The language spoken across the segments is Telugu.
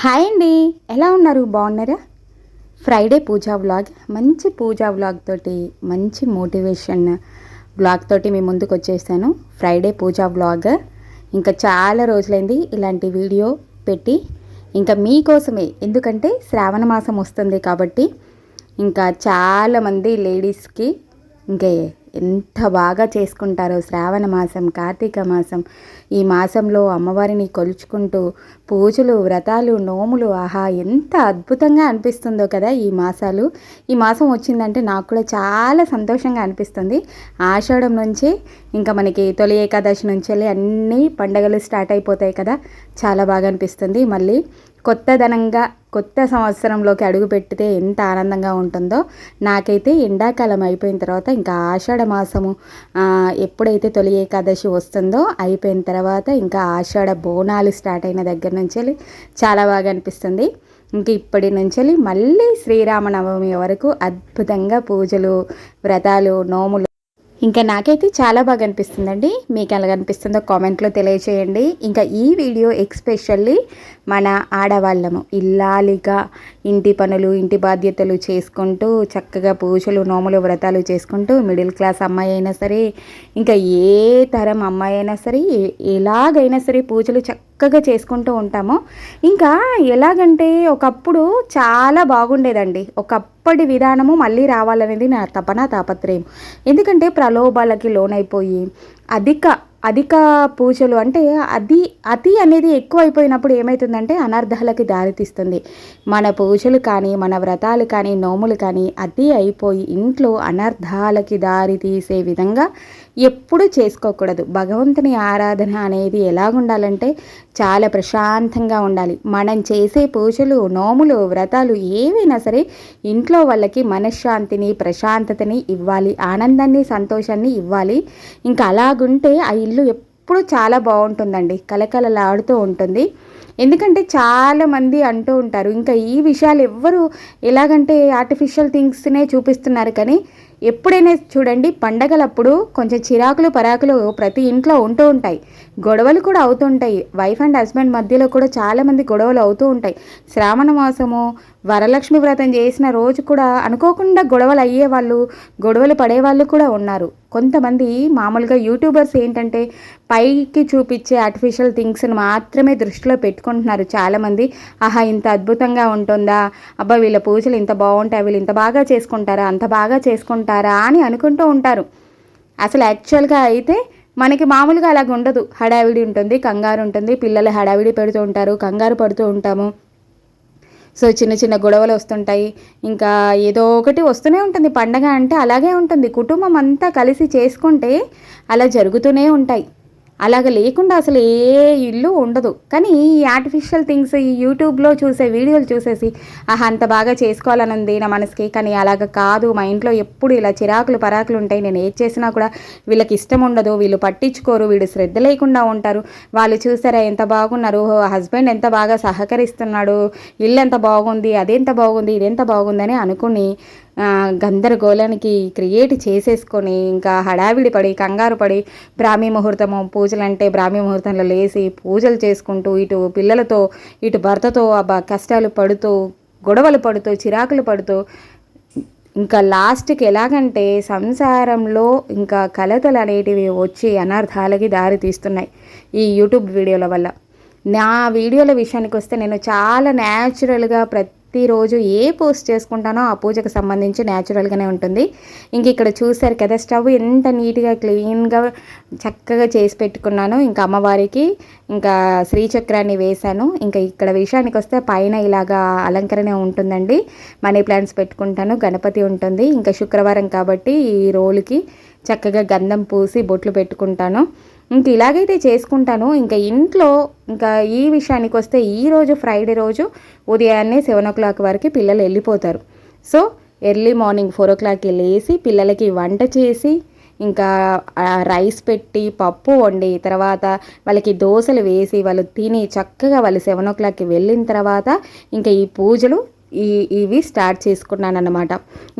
హాయ్ అండి. ఎలా ఉన్నారు? బాగున్నారా? Friday puja vlog. మంచి పూజా వ్లాగ్ తోటి మంచి మోటివేషన్ వ్లాగ్ తోటి మీ ముందుకు వచ్చేసాను. Friday puja vlog. ఇంకా చాలా రోజులైంది ఇలాంటి వీడియో పెట్టి. ఇంకా మీకోసమే. ఎందుకంటే శ్రావణ మాసం వస్తుంది కాబట్టి ఇంకా చాలామంది లేడీస్కి ఇంకా ఎంత బాగా చేసుకుంటారో శ్రావణ మాసం కార్తీక మాసం. ఈ మాసంలో అమ్మవారిని కొలుచుకుంటూ పూజలు వ్రతాలు నోములు ఆహా ఎంత అద్భుతంగా అనిపిస్తుందో కదా ఈ మాసాలు. ఈ మాసం వచ్చిందంటే నాకు కూడా చాలా సంతోషంగా అనిపిస్తుంది. ఆషాఢం నుంచి ఇంకా మనకి తొలి ఏకాదశి నుంచి వెళ్ళి అన్ని పండగలు స్టార్ట్ అయిపోతాయి కదా. చాలా బాగా అనిపిస్తుంది. మళ్ళీ కొత్తదనంగా కొత్త సంవత్సరంలోకి అడుగు పెడితే ఎంత ఆనందంగా ఉంటుందో. నాకైతే ఎండాకాలం అయిపోయిన తర్వాత ఇంకా ఆషాఢ మాసము ఎప్పుడైతే తొలి ఏకాదశి వస్తుందో అయిపోయిన తర్వాత ఇంకా ఆషాఢ బోనాలు స్టార్ట్ అయిన దగ్గర నుంచి చాలా బాగా అనిపిస్తుంది. ఇంక ఇప్పటి నుంచి మళ్ళీ శ్రీరామనవమి వరకు అద్భుతంగా పూజలు వ్రతాలు నోములు ఇంకా నాకైతే చాలా బాగా అనిపిస్తుందండి. మీకు ఎలా అనిపిస్తుందో కామెంట్లో తెలియచేయండి. ఇంకా ఈ వీడియో ఎక్స్పెషల్లీ మన ఆడవాళ్ళము ఇల్లాలిగా ఇంటి పనులు ఇంటి బాధ్యతలు చేసుకుంటూ చక్కగా పూజలు నోములు వ్రతాలు చేసుకుంటూ మిడిల్ క్లాస్ అమ్మాయి అయినా సరే ఇంకా ఏ తరం అమ్మాయి అయినా సరే ఎలాగైనా సరే పూజలు చక్క చక్కగా చేసుకుంటూ ఉంటాము. ఇంకా ఎలాగంటే ఒకప్పుడు చాలా బాగుండేదండి. ఒకప్పటి విధానము మళ్ళీ రావాలనేది నా తపన తాపత్రయం. ఎందుకంటే ప్రలోభాలకి లోనైపోయి అధిక అధిక పూజలు అంటే అది అతి అనేది ఎక్కువ అయిపోయినప్పుడు ఏమవుతుందంటే అనర్థాలకి దారితీస్తుంది. మన పూజలు కానీ మన వ్రతాలు కానీ నోములు కానీ అతి అయిపోయి ఇంట్లో అనర్థాలకి దారి తీసే విధంగా ఎప్పుడూ చేసుకోకూడదు. భగవంతుని ఆరాధన అనేది ఎలాగుండాలంటే చాలా ప్రశాంతంగా ఉండాలి. మనం చేసే పూజలు నోములు వ్రతాలు ఏవైనా సరే ఇంట్లో వాళ్ళకి మనశ్శాంతిని ప్రశాంతతని ఇవ్వాలి. ఆనందాన్ని సంతోషాన్ని ఇవ్వాలి. ఇంకా అలాగుంటే ఆ ఇల్లు ఎప్పుడు చాలా బాగుంటుందండి. కలకలలాడుతూ ఉంటుంది. ఎందుకంటే చాలామంది అంటూ ఉంటారు ఇంకా ఈ విషయాలు ఎవ్వరు ఎలాగంటే ఆర్టిఫిషియల్ థింగ్స్నే చూపిస్తున్నారు కానీ ఎప్పుడైనా చూడండి పండగలప్పుడు కొంచెం చిరాకులు పరాకులు ప్రతి ఇంట్లో ఉంటూ ఉంటాయి. గొడవలు కూడా అవుతుంటాయి వైఫ్ అండ్ హస్బెండ్ మధ్యలో కూడా చాలామంది గొడవలు అవుతూ ఉంటాయి. శ్రావణ మాసము వరలక్ష్మి వ్రతం చేసిన రోజు కూడా అనుకోకుండా గొడవలు అయ్యే వాళ్ళు గొడవలు పడేవాళ్ళు కూడా ఉన్నారు. కొంతమంది మామూలుగా యూట్యూబర్స్ ఏంటంటే పైకి చూపించే ఆర్టిఫిషియల్ థింగ్స్ని మాత్రమే దృష్టిలో పెట్టుకుంటున్నారు చాలామంది. ఆహా ఇంత అద్భుతంగా ఉంటుందా? అబ్బా వీళ్ళ పూజలు ఇంత బాగుంటాయి? వీళ్ళు ఇంత బాగా చేసుకుంటారా? అంత బాగా చేసుకుంటారా? అని అనుకుంటూ ఉంటారు. అసలు యాక్చువల్గా అయితే మనకి మామూలుగా అలాగ ఉండదు హడావిడి ఉంటుంది కంగారు ఉంటుంది పిల్లలు హడావిడి పెడుతూ ఉంటారు కంగారు పడుతూ ఉంటాము. సో చిన్న చిన్న గొడవలు వస్తుంటాయి. ఇంకా ఏదో ఒకటి వస్తూనే ఉంటుంది. పండగ అంటే అలాగే ఉంటుంది. కుటుంబం అంతా కలిసి చేసుకుంటే అలా జరుగుతూనే ఉంటాయి. అలాగ లేకుండా అసలు ఏ ఇల్లు ఉండదు. కానీ ఈ ఆర్టిఫిషియల్ థింగ్స్ ఈ యూట్యూబ్లో చూసే వీడియోలు చూసేసి ఆహా అంత బాగా చేసుకోవాలని ఉంది నా మనసుకి. కానీ అలాగ కాదు. మా ఇంట్లో ఎప్పుడు ఇలా చిరాకులు పరాకులు ఉంటాయి. నేను ఏది చేసినా కూడా వీళ్ళకి ఇష్టం ఉండదు. వీళ్ళు పట్టించుకోరు. వీళ్ళు శ్రద్ధ లేకుండా ఉంటారు. వాళ్ళు చూసారా ఎంత బాగున్నారు. హస్బెండ్ ఎంత బాగా సహకరిస్తున్నాడు. ఇల్లు ఎంత బాగుంది అదెంత బాగుంది ఇదెంత బాగుందని అనుకుని గందరగోళానికి క్రియేట్ చేసేసుకొని ఇంకా హడావిడి పడి కంగారు పడి బ్రాహ్మీ ముహూర్తము పూజలు అంటే బ్రాహ్మీ ముహూర్తంలో లేచి పూజలు చేసుకుంటూ ఇటు పిల్లలతో ఇటు భర్తతో కష్టాలు పడుతూ గొడవలు పడుతూ చిరాకులు పడుతూ ఇంకా లాస్ట్కి ఎలాగంటే సంసారంలో ఇంకా కలతలు అనేటివి వచ్చి అనర్థాలకి దారి తీస్తున్నాయి ఈ యూట్యూబ్ వీడియోల వల్ల. నా వీడియోల విషయానికి వస్తే నేను చాలా న్యాచురల్గా ప్రతి ప్రతిరోజు ఏ పోస్ట్ చేసుకుంటానో ఆ పూజకు సంబంధించి న్యాచురల్గానే ఉంటుంది. ఇంక ఇక్కడ చూసారు కదా స్టవ్ ఎంత నీట్గా క్లీన్గా చక్కగా చేసి పెట్టుకున్నాను. ఇంకా అమ్మవారికి ఇంకా శ్రీచక్రాన్ని వేశాను. ఇంకా ఇక్కడ విషయానికి వస్తే పైన ఇలాగా అలంకరణ ఉంటుందండి. మనీ ప్లాంట్స్ పెట్టుకుంటాను గణపతి ఉంటుంది. ఇంకా శుక్రవారం కాబట్టి ఈ రోలుకి చక్కగా గంధం పూసి బొట్లు పెట్టుకుంటాను. ఇంక ఇలాగైతే చేసుకుంటాను. ఇంకా ఇంట్లో ఇంకా ఈ విషయానికి వస్తే ఈరోజు ఫ్రైడే రోజు ఉదయాన్నే సెవెన్ ఓ క్లాక్ వరకు పిల్లలు వెళ్ళిపోతారు. సో ఎర్లీ మార్నింగ్ ఫోర్ ఓ క్లాక్కి లేచి పిల్లలకి వంట చేసి ఇంకా రైస్ పెట్టి పప్పు వండి తర్వాత వాళ్ళకి దోశలు వేసి వాళ్ళు తిని చక్కగా వాళ్ళు సెవెన్ ఓ క్లాక్కి వెళ్ళిన తర్వాత ఇంకా ఈ పూజలు ఈ ఇవి స్టార్ట్ చేసుకున్నాను అనమాట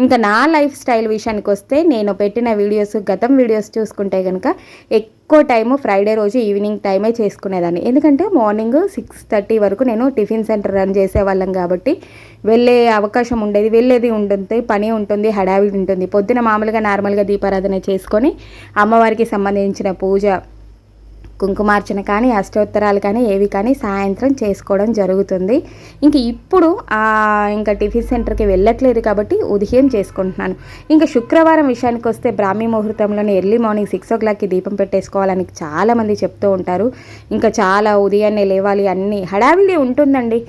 ఇంకా నా లైఫ్ స్టైల్ విషయానికి వస్తే నేను పెట్టిన వీడియోస్ గతం వీడియోస్ చూసుకుంటే కనుక ఎక్కువ టైము ఫ్రైడే రోజు ఈవినింగ్ టైమే చేసుకునేదాన్ని. ఎందుకంటే మార్నింగ్ సిక్స్ థర్టీ వరకు నేను టిఫిన్ సెంటర్ రన్ చేసేవాళ్ళం కాబట్టి వెళ్ళే అవకాశం ఉండేది. వెళ్ళేది ఉంటుంది పని ఉంటుంది హడావిడి ఉంటుంది. పొద్దున మామూలుగా నార్మల్గా దీపారాధన చేసుకొని అమ్మవారికి సంబంధించిన పూజ కుంకుమార్చన కానీ అష్టోత్తరాలు కానీ ఏవి కానీ సాయంత్రం చేసుకోవడం జరుగుతుంది. ఇంక ఇప్పుడు ఇంకా టిఫిన్ సెంటర్కి వెళ్ళట్లేదు కాబట్టి ఉదయం చేసుకుంటున్నాను. ఇంకా శుక్రవారం విషయానికి వస్తే బ్రాహ్మీ ముహూర్తంలోనే ఎర్లీ మార్నింగ్ సిక్స్ ఓ క్లాక్కి దీపం పెట్టేసుకోవాలని చాలామంది చెప్తూ ఉంటారు. ఇంకా చాలా ఉదయాన్నే లేవాలి అన్నీ హడావిడి ఉంటుందండి.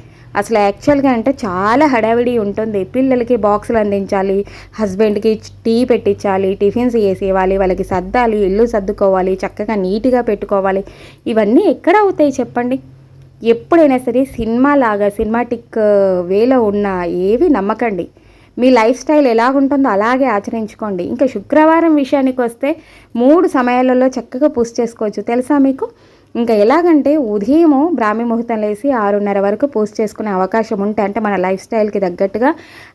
అసలు యాక్చువల్గా అంటే చాలా హడావిడి ఉంటుంది. పిల్లలకి బాక్సులు అందించాలి హస్బెండ్కి టీ పెట్టించాలి టిఫిన్స్ వేసేవాలి ఇవ్వాలి వాళ్ళకి సర్దాలి ఇల్లు సర్దుకోవాలి చక్కగా నీట్గా పెట్టుకోవాలి. ఇవన్నీ ఎక్కడ అవుతాయి చెప్పండి? ఎప్పుడైనా సరే సినిమా లాగా సినిమాటిక్ వేలో ఉన్న ఏవి నమ్మకండి. మీ లైఫ్ స్టైల్ ఎలా ఉంటుందో అలాగే ఆచరించుకోండి. ఇంకా శుక్రవారం విషయానికి వస్తే మూడు సమయాలలో చక్కగా పూజ చేసుకోవచ్చు. తెలుసా మీకు? ఇంకా ఎలాగంటే ఉదయము బ్రాహ్మీ ముహూర్తం లేసి ఆరున్నర వరకు పూజ చేసుకునే అవకాశం ఉంటే అంటే మన లైఫ్ స్టైల్కి తగ్గట్టుగా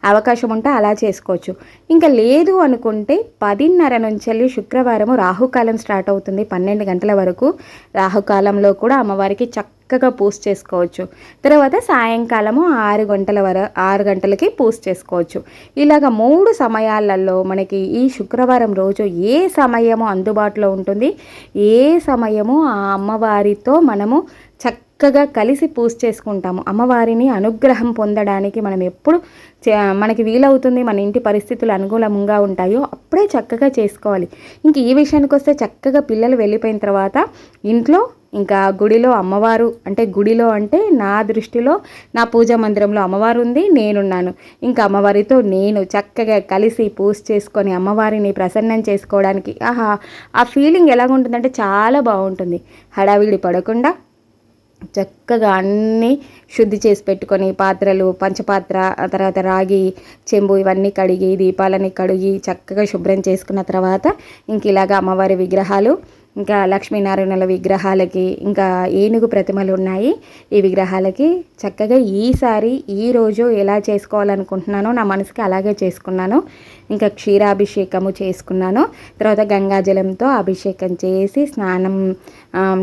అవకాశం ఉంటే అలా చేసుకోవచ్చు. ఇంకా లేదు అనుకుంటే పదిన్నర నుంచి వెళ్ళి శుక్రవారము రాహుకాలం స్టార్ట్ అవుతుంది పన్నెండు గంటల వరకు. రాహుకాలంలో కూడా అమ్మవారికి చక్క చక్కగా పూజ చేసుకోవచ్చు. తర్వాత సాయంకాలము ఆరు గంటల వర ఆరు గంటలకి పూజ చేసుకోవచ్చు. ఇలాగ మూడు సమయాలలో మనకి ఈ శుక్రవారం రోజు ఏ సమయము అందుబాటులో ఉంటుంది? ఏ సమయము ఆ అమ్మవారితో మనము చక్కగా కలిసి పూజ చేసుకుంటాము? అమ్మవారిని అనుగ్రహం పొందడానికి మనం ఎప్పుడు మనకి వీలవుతుంది మన ఇంటి పరిస్థితులు అనుకూలంగా ఉంటాయో అప్పుడే చక్కగా చేసుకోవాలి. ఇంక ఈ విషయానికి వస్తే చక్కగా పిల్లలు వెళ్ళిపోయిన తర్వాత ఇంట్లో ఇంకా గుడిలో అమ్మవారు అంటే గుడిలో అంటే నా దృష్టిలో నా పూజా మందిరంలో అమ్మవారు ఉంది నేనున్నాను. ఇంకా అమ్మవారితో నేను చక్కగా కలిసి పూజ చేసుకొని అమ్మవారిని ప్రసన్నం చేసుకోవడానికి ఆహా ఆ ఫీలింగ్ ఎలాగుంటుందంటే చాలా బాగుంటుంది. హడావిడి పడకుండా చక్కగా అన్నీ శుద్ధి చేసి పెట్టుకొని పాత్రలు పంచపాత్ర తర్వాత రాగి చెంబు ఇవన్నీ కడిగి దీపాలని కడిగి చక్కగా శుభ్రం చేసుకున్న తర్వాత ఇంక ఇలాగ అమ్మవారి విగ్రహాలు ఇంకా లక్ష్మీనారాయణల విగ్రహాలకి ఇంకా ఏనుగు ప్రతిమలు ఉన్నాయి. ఈ విగ్రహాలకి చక్కగా ఈసారి ఈరోజు ఎలా చేసుకోవాలనుకుంటున్నానో నా మనసుకి అలాగే చేసుకున్నాను. ఇంకా క్షీరాభిషేకము చేసుకున్నాను. తర్వాత గంగాజలంతో అభిషేకం చేసి స్నానం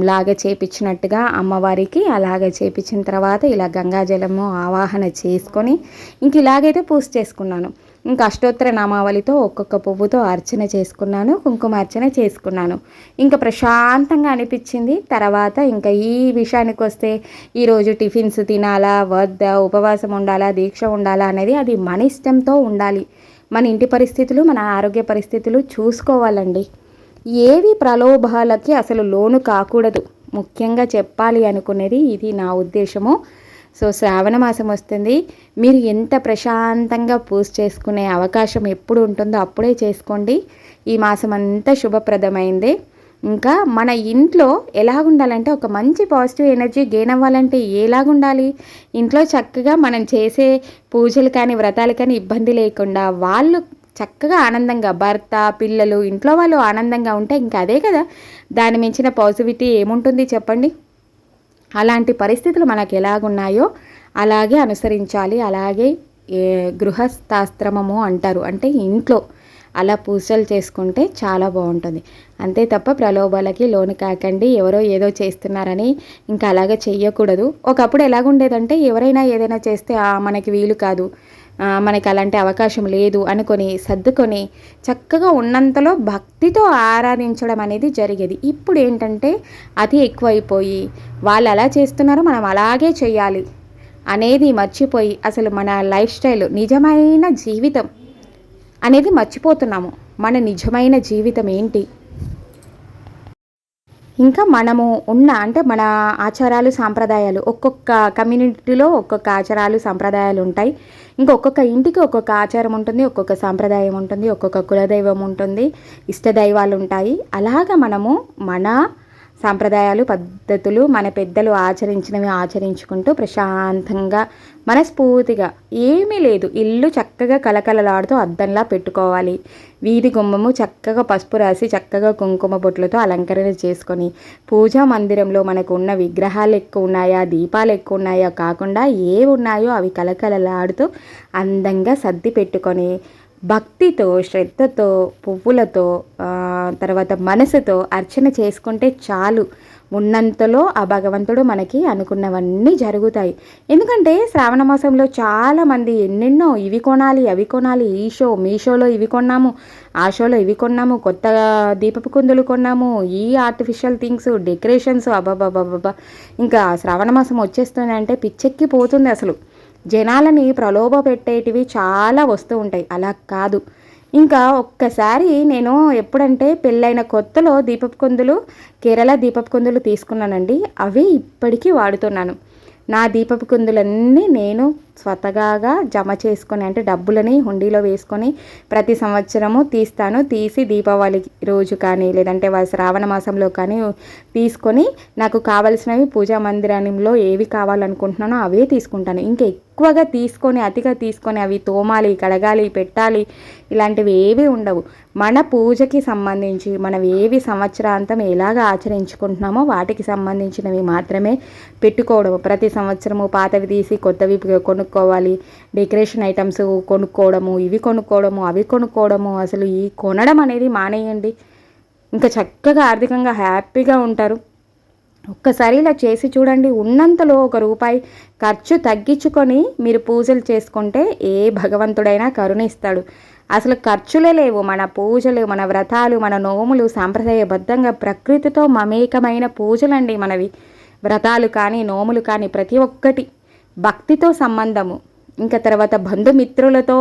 లాగా చేపించినట్టుగా అమ్మవారికి అలాగ చేపించిన తర్వాత ఇలా గంగాజలము ఆవాహన చేసుకొని ఇంక ఇలాగైతే పూజ చేసుకున్నాను. ఇంకా అష్టోత్తర నామావళితో ఒక్కొక్క పువ్వుతో అర్చన చేసుకున్నాను కుంకుమార్చన చేసుకున్నాను. ఇంకా ప్రశాంతంగా అనిపించింది. తర్వాత ఇంకా ఈ విషయానికి వస్తే ఈరోజు టిఫిన్స్ తినాలా వద్దా ఉపవాసం ఉండాలా దీక్ష ఉండాలా అనేది అది మన ఇష్టంతో ఉండాలి. మన ఇంటి పరిస్థితులు మన ఆరోగ్య పరిస్థితులు చూసుకోవాలండి. ఏవి ప్రలోభాలకి అసలు లోను కాకూడదు. ముఖ్యంగా చెప్పాలి అనుకునేది ఇది నా ఉద్దేశము. సో శ్రావణ మాసం వస్తుంది. మీరు ఎంత ప్రశాంతంగా పూజ చేసుకునే అవకాశం ఎప్పుడు ఉంటుందో అప్పుడే చేసుకోండి. ఈ మాసం అంతా శుభప్రదమైంది. ఇంకా మన ఇంట్లో ఎలాగుండాలంటే ఒక మంచి పాజిటివ్ ఎనర్జీ గెయిన్ అవ్వాలంటే ఎలాగుండాలి? ఇంట్లో చక్కగా మనం చేసే పూజలు కానీ వ్రతాలు కానీ ఇబ్బంది లేకుండా వాళ్ళు చక్కగా ఆనందంగా భర్త పిల్లలు ఇంట్లో వాళ్ళు ఆనందంగా ఉంటే ఇంకా అదే కదా. దాని మించిన పాజిటివిటీ ఏముంటుంది చెప్పండి? అలాంటి పరిస్థితులు మనకు ఎలాగున్నాయో అలాగే అనుసరించాలి. అలాగే గృహస్థాశ్రమము అంటారు. అంటే ఇంట్లో అలా పూజలు చేసుకుంటే చాలా బాగుంటుంది. అంతే తప్ప ప్రలోభాలకి లోను కాకండి. ఎవరో ఏదో చేస్తున్నారని ఇంకా అలాగే చెయ్యకూడదు. ఒకప్పుడు ఎలాగుండేదంటే ఎవరైనా ఏదైనా చేస్తే మనకి వీలు కాదు. మనకి అలాంటి అవకాశం లేదు అనుకొని సర్దుకొని చక్కగా ఉన్నంతలో భక్తితో ఆరాధించడం అనేది జరిగేది. ఇప్పుడు ఏంటంటే అతి ఎక్కువైపోయి వాళ్ళు అలా చేస్తున్నారో మనం అలాగే చేయాలి అనేది మర్చిపోయి అసలు మన లైఫ్ స్టైల్ నిజమైన జీవితం అనేది మర్చిపోతున్నాము. మన నిజమైన జీవితం ఏంటి? ఇంకా మనము ఉన్న అంటే మన ఆచారాలు సాంప్రదాయాలు ఒక్కొక్క కమ్యూనిటీలో ఒక్కొక్క ఆచారాలు సాంప్రదాయాలు ఉంటాయి. ఇంకా ఒక్కొక్క ఇంటికి ఒక్కొక్క ఆచారం ఉంటుంది ఒక్కొక్క సాంప్రదాయం ఉంటుంది ఒక్కొక్క కులదైవం ఉంటుంది ఇష్టదైవాలు ఉంటాయి. అలాగా మనము మన సాంప్రదాయాలు పద్ధతులు మన పెద్దలు ఆచరించినవి ఆచరించుకుంటూ ప్రశాంతంగా మనస్ఫూర్తిగా ఏమీ లేదు. ఇల్లు చక్కగా కలకలలాడుతూ అద్దంలా పెట్టుకోవాలి. వీధి గుమ్మము చక్కగా పసుపు రాసి చక్కగా కుంకుమ బొట్లతో అలంకరణ చేసుకొని పూజా మందిరంలో మనకు ఉన్న విగ్రహాలు ఎక్కువ ఉన్నాయా దీపాలు ఎక్కువ ఉన్నాయా కాకుండా ఏ ఉన్నాయో అవి కలకలలాడుతూ అందంగా సర్ది పెట్టుకొని భక్తితో శ్రద్ధతో పువ్వులతో తర్వాత మనసుతో అర్చన చేసుకుంటే చాలు. ఉన్నంతలో ఆ భగవంతుడు మనకి అనుకున్నవన్నీ జరుగుతాయి. ఎందుకంటే శ్రావణ మాసంలో చాలామంది ఎన్నెన్నో ఇవి కొనాలి అవి కొనాలి ఈ షో మీ షోలో ఇవి కొన్నాము ఆ షోలో ఇవి కొన్నాము కొత్త దీపపు కుందులు కొన్నాము ఈ ఆర్టిఫిషియల్ థింగ్స్ డెకరేషన్స్ అబ్బాబాబాబా ఇంకా శ్రావణ మాసం వచ్చేస్తుంది అంటే పిచ్చెక్కి పోతుంది అసలు. జనాలని ప్రలోభ పెట్టేటివి చాలా వస్తూ ఉంటాయి. అలా కాదు. ఇంకా ఒక్కసారి నేను ఎప్పుడంటే పెళ్ళైన కొత్తలో దీపపు కుందులు కేరళ దీపపు కుందులు తీసుకున్నానండి. అవి ఇప్పటికీ వాడుతున్నాను. నా దీపపు కుందులన్నీ నేను స్వతగాగా జమ చేసుకొని అంటే డబ్బులని హుండీలో వేసుకొని ప్రతి సంవత్సరము తీస్తాను. తీసి దీపావళి రోజు కానీ లేదంటే శ్రావణ మాసంలో కానీ తీసుకొని నాకు కావలసినవి పూజా మందిరంలో ఏవి కావాలనుకుంటున్నానో అవే తీసుకుంటాను. ఇంకా ఎక్కువగా తీసుకొని అతిగా తీసుకొని అవి తోమాలి కడగాలి పెట్టాలి ఇలాంటివి ఏవి ఉండవు. మన పూజకి సంబంధించి మనం ఏవి సంవత్సరాంతం ఎలాగ ఆచరించుకుంటున్నామో వాటికి సంబంధించినవి మాత్రమే పెట్టుకోవడం. ప్రతి సంవత్సరము పాతవి తీసి కొత్తవి కొనుక్కోవాలి. డెకరేషన్ ఐటమ్స్ కొనుక్కోవడము ఇవి కొనుక్కోవడము అవి కొనుక్కోవడము. అసలు ఈ కొనడం అనేది మానేయండి. ఇంకా చక్కగా ఆర్థికంగా హ్యాపీగా ఉంటారు. ఒక్కసారి ఇలా చేసి చూడండి. ఉన్నంతలో ఒక రూపాయి ఖర్చు తగ్గించుకొని మీరు పూజలు చేసుకుంటే ఏ భగవంతుడైనా కరుణిస్తాడు. అసలు ఖర్చులే లేవు. మన పూజలు మన వ్రతాలు మన నోములు సాంప్రదాయబద్ధంగా ప్రకృతితో మమేకమైన పూజలండి మనవి. వ్రతాలు కానీ నోములు కానీ ప్రతి ఒక్కటి భక్తితో సంబంధము. ఇంకా తర్వాత బంధుమిత్రులతో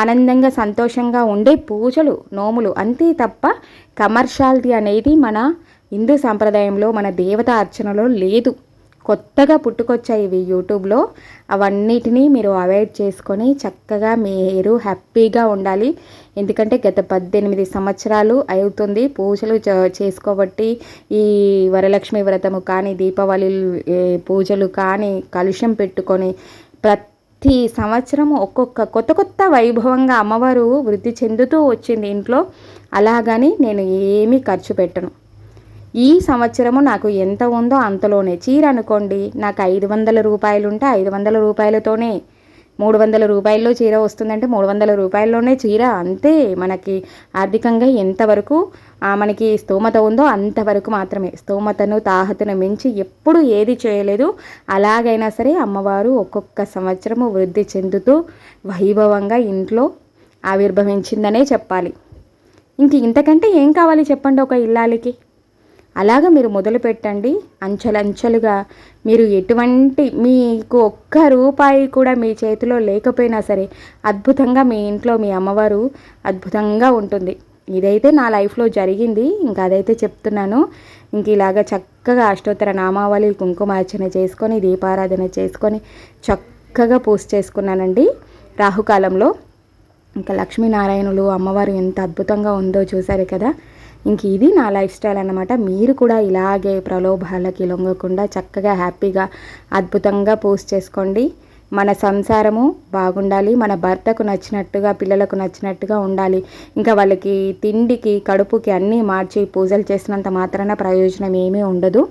ఆనందంగా సంతోషంగా ఉండే పూజలు నోములు అంతే తప్ప కమర్షియాలిటీ అనేది మన హిందూ సాంప్రదాయంలో మన దేవత అర్చనలో లేదు. కొత్తగా పుట్టుకొచ్చాయి ఇవి యూట్యూబ్లో. అవన్నిటినీ మీరు అవాయిడ్ చేసుకొని చక్కగా మీరు హ్యాపీగా ఉండాలి. ఎందుకంటే గత పద్దెనిమిది సంవత్సరాలు అవుతుంది పూజలు చేసుకోబట్టి ఈ వరలక్ష్మి వ్రతము కానీ దీపావళి పూజలు కానీ కలుషం పెట్టుకొని ప్రతి ప్రతి సంవత్సరం ఒక్కొక్క కొత్త కొత్త వైభవంగా అమ్మవారు వృద్ధి చెందుతూ వచ్చింది ఇంట్లో. అలాగని నేను ఏమీ ఖర్చు పెట్టను. ఈ సంవత్సరము నాకు ఎంత ఉందో అంతలోనే. చీర అనుకోండి నాకు ఐదు వందల రూపాయలు ఉంటే ఐదు వందల రూపాయలతోనే మూడు వందల రూపాయల్లో చీర వస్తుందంటే మూడు వందల రూపాయల్లోనే చీర. అంతే మనకి ఆర్థికంగా ఎంతవరకు మనకి స్తోమత ఉందో అంతవరకు మాత్రమే. స్తోమతను తాహతను మించి ఎప్పుడు ఏది చేయలేదు. అలాగైనా సరే అమ్మవారు ఒక్కొక్క సంవత్సరము వృద్ధి చెందుతూ వైభవంగా ఇంట్లో ఆవిర్భవించిందనే చెప్పాలి. ఇంక ఇంతకంటే ఏం కావాలి చెప్పండి ఒక ఇల్లాలికి? అలాగ మీరు మొదలు పెట్టండి. అంచెలంచెలుగా మీరు ఎటువంటి మీకు ఒక్క రూపాయి కూడా మీ చేతిలో లేకపోయినా సరే అద్భుతంగా మీ ఇంట్లో మీ అమ్మవారు అద్భుతంగా ఉంటుంది. ఇదైతే నా లైఫ్లో జరిగింది. ఇంకా అదైతే చెప్తున్నాను. ఇంక ఇలాగ చక్కగా అష్టోత్తర నామావళి కుంకుమార్చన చేసుకొని దీపారాధన చేసుకొని చక్కగా పూజ చేసుకున్నానండి. రాహుకాలంలో. ఇంకా లక్ష్మీనారాయణులు అమ్మవారు ఎంత అద్భుతంగా ఉందో చూసారు కదా. ఇంక ఇది నా లైఫ్ స్టైల్ అనమాట మీరు కూడా ఇలాగే ప్రలోభాలకి లొంగకుండా చక్కగా హ్యాపీగా అద్భుతంగా పోస్ట్ చేసుకోండి. మన సంసారము బాగుండాలి మన భర్తకు నచ్చినట్టుగా పిల్లలకు నచ్చినట్టుగా ఉండాలి. ఇంకా వాళ్ళకి తిండికి కడుపుకి అన్నీ మార్చి పూజలు చేసినంత మాత్రాన ప్రయోజనం ఏమీ ఉండదు.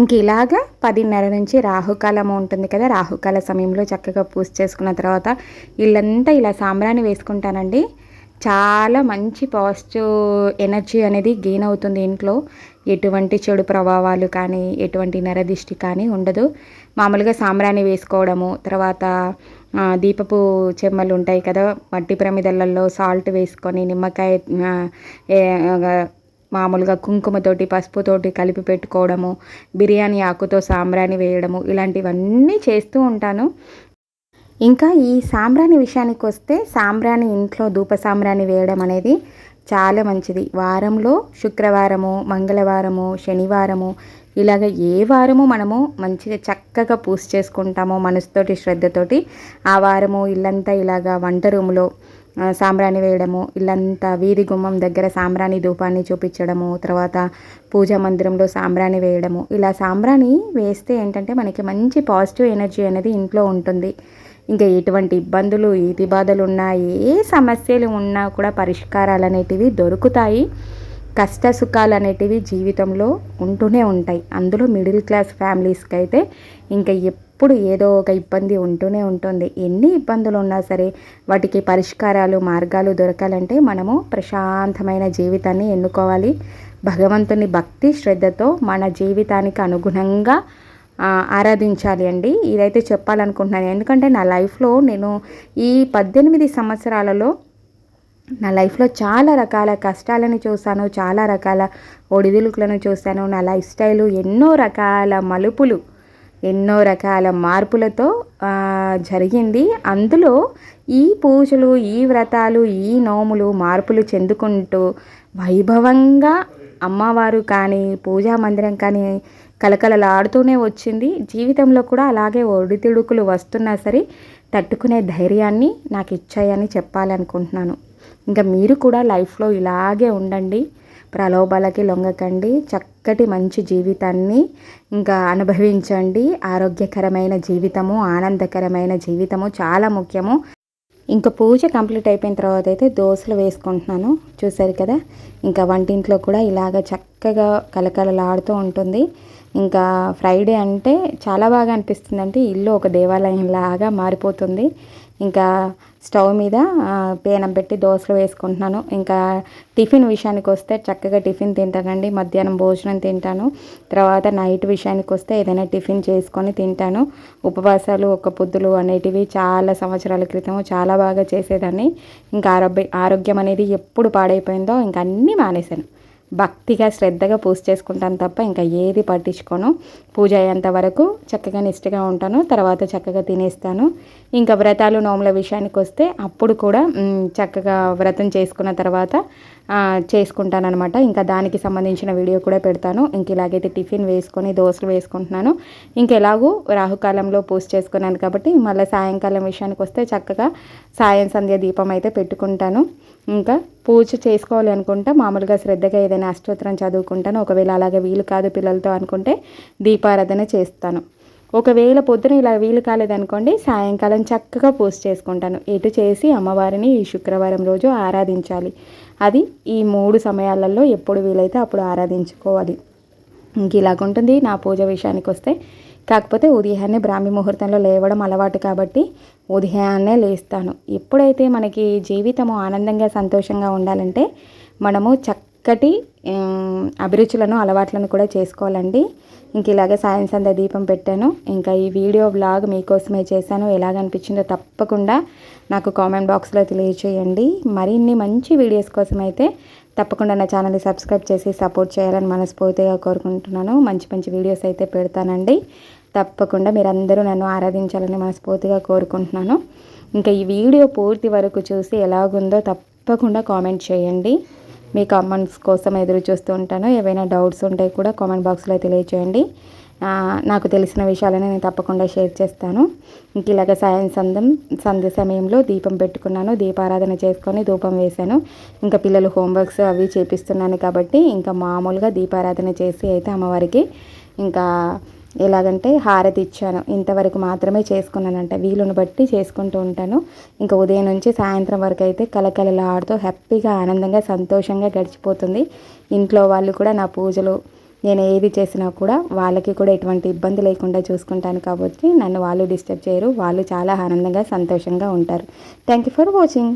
ఇంక ఇలాగా పదిన్నర నుంచి రాహుకాలం ఉంటుంది కదా రాహుకాల సమయంలో చక్కగా పూజ చేసుకున్న తర్వాత ఇల్లంతా ఇలా సాంబ్రాన్ని వేసుకుంటానండి. చాలా మంచి పాజిటివ్ ఎనర్జీ అనేది గెయిన్ అవుతుంది ఇంట్లో. ఎటువంటి చెడు ప్రభావాలు కానీ ఎటువంటి నరదిష్టి కానీ ఉండదు. మామూలుగా సాంబ్రాణి వేసుకోవడము తర్వాత దీపపు చెమ్మలు ఉంటాయి కదా మట్టి ప్రమిదలలో సాల్ట్ వేసుకొని నిమ్మకాయ మామూలుగా కుంకుమతోటి పసుపుతోటి కలిపి పెట్టుకోవడము బిర్యానీ ఆకుతో సాంబ్రాణి వేయడము ఇలాంటివన్నీ చేస్తూ ఉంటాను. ఇంకా ఈ సాంబ్రాణి విషయానికి వస్తే సాంబ్రాణి ఇంట్లో ధూప సాంబ్రాణి వేయడం అనేది చాలా మంచిది. వారంలో శుక్రవారము మంగళవారము శనివారము ఇలాగ ఏ వారము మనము మంచిగా చక్కగా పూజ చేసుకుంటామో మనసుతోటి శ్రద్ధతోటి ఆ వారము ఇల్లంతా ఇలాగా వంట రూములో సాంబ్రాణి వేయడము ఇల్లంతా వీధి గుమ్మం దగ్గర సాంబ్రాణి ధూపాన్ని చూపించడము తర్వాత పూజా మందిరంలో సాంబ్రాణి వేయడము. ఇలా సాంబ్రాణి వేస్తే ఏంటంటే మనకి మంచి పాజిటివ్ ఎనర్జీ అనేది ఇంట్లో ఉంటుంది. ఇంకా ఎటువంటి ఇబ్బందులు ఈతి బాధలు ఉన్నా ఏ సమస్యలు ఉన్నా కూడా పరిష్కారాలు అనేటివి దొరుకుతాయి. కష్ట సుఖాలు అనేటివి జీవితంలో ఉంటూనే ఉంటాయి. అందులో మిడిల్ క్లాస్ ఫ్యామిలీస్కి అయితే ఇంకా ఎప్పుడు ఏదో ఒక ఇబ్బంది ఉంటూనే ఉంటుంది. ఎన్ని ఇబ్బందులు ఉన్నా సరే వాటికి పరిష్కారాలు మార్గాలు దొరకాలంటే మనము ప్రశాంతమైన జీవితాన్ని ఎన్నుకోవాలి. భగవంతుని భక్తి శ్రద్ధతో మన జీవితానికి అనుగుణంగా ఆరాధించాలి అండి. ఇదైతే చెప్పాలనుకుంటున్నాను. ఎందుకంటే నా లైఫ్లో నేను ఈ పద్దెనిమిది సంవత్సరాలలో నా లైఫ్లో చాలా రకాల కష్టాలను చూశాను చాలా రకాల ఒడిదుడుకులను చూశాను. నా లైఫ్ స్టైలు ఎన్నో రకాల మలుపులు ఎన్నో రకాల మార్పులతో జరిగింది. అందులో ఈ పూజలు ఈ వ్రతాలు ఈ నోములు మార్పులు చెందుకుంటూ వైభవంగా అమ్మవారు కానీ పూజా మందిరం కానీ కలకలలాడుతూనే వచ్చింది. జీవితంలో కూడా అలాగే ఒడిదుడుకులు వస్తున్నా సరే తట్టుకునే ధైర్యాన్ని నాకు ఇచ్చాయని చెప్పాలనుకుంటున్నాను. ఇంకా మీరు కూడా లైఫ్లో ఇలాగే ఉండండి. ప్రలోభాలకి లొంగకండి. చక్కటి మంచి జీవితాన్ని ఇంకా అనుభవించండి. ఆరోగ్యకరమైన జీవితము ఆనందకరమైన జీవితము చాలా ముఖ్యము. ఇంకా పూజ కంప్లీట్ అయిపోయిన తర్వాత అయితే దోశలు వేసుకుంటున్నాను. చూసారు కదా? ఇంకా వంటింట్లో కూడా ఇలాగ చక్కగా కలకలలాడుతూ ఉంటుంది. ఇంకా ఫ్రైడే అంటే చాలా బాగా అనిపిస్తుంది అంటే ఇల్లు ఒక దేవాలయం లాగా మారిపోతుంది. ఇంకా స్టవ్ మీద పేనం పెట్టి దోశలు వేసుకుంటున్నాను. ఇంకా టిఫిన్ విషయానికి వస్తే చక్కగా టిఫిన్ తింటానండి. మధ్యాహ్నం భోజనం తింటాను. తర్వాత నైట్ విషయానికి వస్తే ఏదైనా టిఫిన్ చేసుకొని తింటాను. ఉపవాసాలు ఒక్క పొద్దులు అనేటివి చాలా సంవత్సరాల క్రితం చాలా బాగా చేసేదాన్ని. ఇంకా ఆరోగ్య ఆరోగ్యం అనేది ఎప్పుడు పాడైపోయిందో ఇంకా అన్నీ మానేశాను. భక్తిగా శ్రద్ధగా పూజ చేసుకుంటాను తప్ప ఇంకా ఏది పట్టించుకోను. పూజ అయ్యేంత వరకు చక్కగా నిష్టగా ఉంటాను. తర్వాత చక్కగా తినేస్తాను. ఇంకా వ్రతాలు నోముల విషయానికి వస్తే అప్పుడు కూడా చక్కగా వ్రతం చేసుకున్న తర్వాత చేసుకుంటాను అనమాట ఇంకా దానికి సంబంధించిన వీడియో కూడా పెడతాను. ఇంక ఇలాగైతే టిఫిన్ వేసుకొని దోశలు వేసుకుంటున్నాను. ఇంకెలాగూ రాహుకాలంలో పూజ చేసుకున్నాను కాబట్టి మళ్ళీ సాయంకాలం విషయానికి వస్తే చక్కగా సాయం సంధ్య దీపం అయితే పెట్టుకుంటాను. ఇంకా పూజ చేసుకోవాలి అనుకుంటే మామూలుగా శ్రద్ధగా ఏదైనా అష్టోత్తరం చదువుకుంటాను. ఒకవేళ అలాగే వీలు కాదు పిల్లలతో అనుకుంటే దీపారాధన చేస్తాను. ఒకవేళ పొద్దున ఇలా వీలు కాలేదనుకోండి సాయంకాలం చక్కగా పూజ చేసుకుంటాను. ఎటు చేసి అమ్మవారిని ఈ శుక్రవారం రోజు ఆరాధించాలి. అది ఈ మూడు సమయాలలో ఎప్పుడు వీలైతే అప్పుడు ఆరాధించుకోవాలి. ఇంక ఇలాగుంటుంది. నా పూజ విషయానికి వస్తే కాకపోతే ఉదయాన్నే బ్రాహ్మీ ముహూర్తంలో లేవడం అలవాటు కాబట్టి ఉదయాన్నే లేస్తాను. ఎప్పుడైతే మనకి జీవితము ఆనందంగా సంతోషంగా ఉండాలంటే మనము చక్కటి అభిరుచులను అలవాట్లను కూడా చేసుకోవాలండి. ఇంక ఇలాగే సాయం సంధ్య దీపం పెట్టాను. ఇంకా ఈ వీడియో బ్లాగ్ మీకోసమే చేశాను. ఎలాగ అనిపించిందో తప్పకుండా నాకు కామెంట్ బాక్స్లో తెలియచేయండి. మరిన్ని మంచి వీడియోస్ కోసం అయితే తప్పకుండా నా ఛానల్ని సబ్స్క్రైబ్ చేసి సపోర్ట్ చేయాలని మనస్ఫూర్తిగా కోరుకుంటున్నాను. మంచి మంచి వీడియోస్ అయితే పెడతానండి. తప్పకుండా మీరందరూ నన్ను ఆరాధించాలని మనస్ఫూర్తిగా కోరుకుంటున్నాను. ఇంకా ఈ వీడియో పూర్తి వరకు చూసి ఎలాగుందో తప్పకుండా కామెంట్ చేయండి. మీ కామెంట్స్ కోసం ఎదురు చూస్తూ ఉంటాను. ఏవైనా డౌట్స్ ఉంటే కూడా కామెంట్ బాక్స్లో తెలియచేయండి. నాకు తెలిసిన విషయాలని నేను తప్పకుండా షేర్ చేస్తాను. ఇంక ఇలాగ సాయం సందం సంధ్య సమయంలో దీపం పెట్టుకున్నాను. దీపారాధన చేసుకొని ధూపం వేశాను. ఇంకా పిల్లలు హోంవర్క్స్ అవి చేపిస్తున్నాను కాబట్టి ఇంకా మామూలుగా దీపారాధన చేసి అయితే అమ్మవారికి ఇంకా ఎలాగంటే హారతి ఇచ్చాను. ఇంతవరకు మాత్రమే చేసుకున్నానంట. వీలును బట్టి చేసుకుంటూ ఉంటాను. ఇంకా ఉదయం నుంచి సాయంత్రం వరకు అయితే కలకలలాడుతూ హ్యాపీగా ఆనందంగా సంతోషంగా గడిచిపోతుంది. ఇంట్లో వాళ్ళు కూడా నా పూజలు నేను ఏది చేసినా కూడా వాళ్ళకి కూడా ఎటువంటి ఇబ్బంది లేకుండా చూసుకుంటాను కాబట్టి నన్ను వాళ్ళు డిస్టర్బ్ చేయరు. వాళ్ళు చాలా ఆనందంగా సంతోషంగా ఉంటారు. Thank you for watching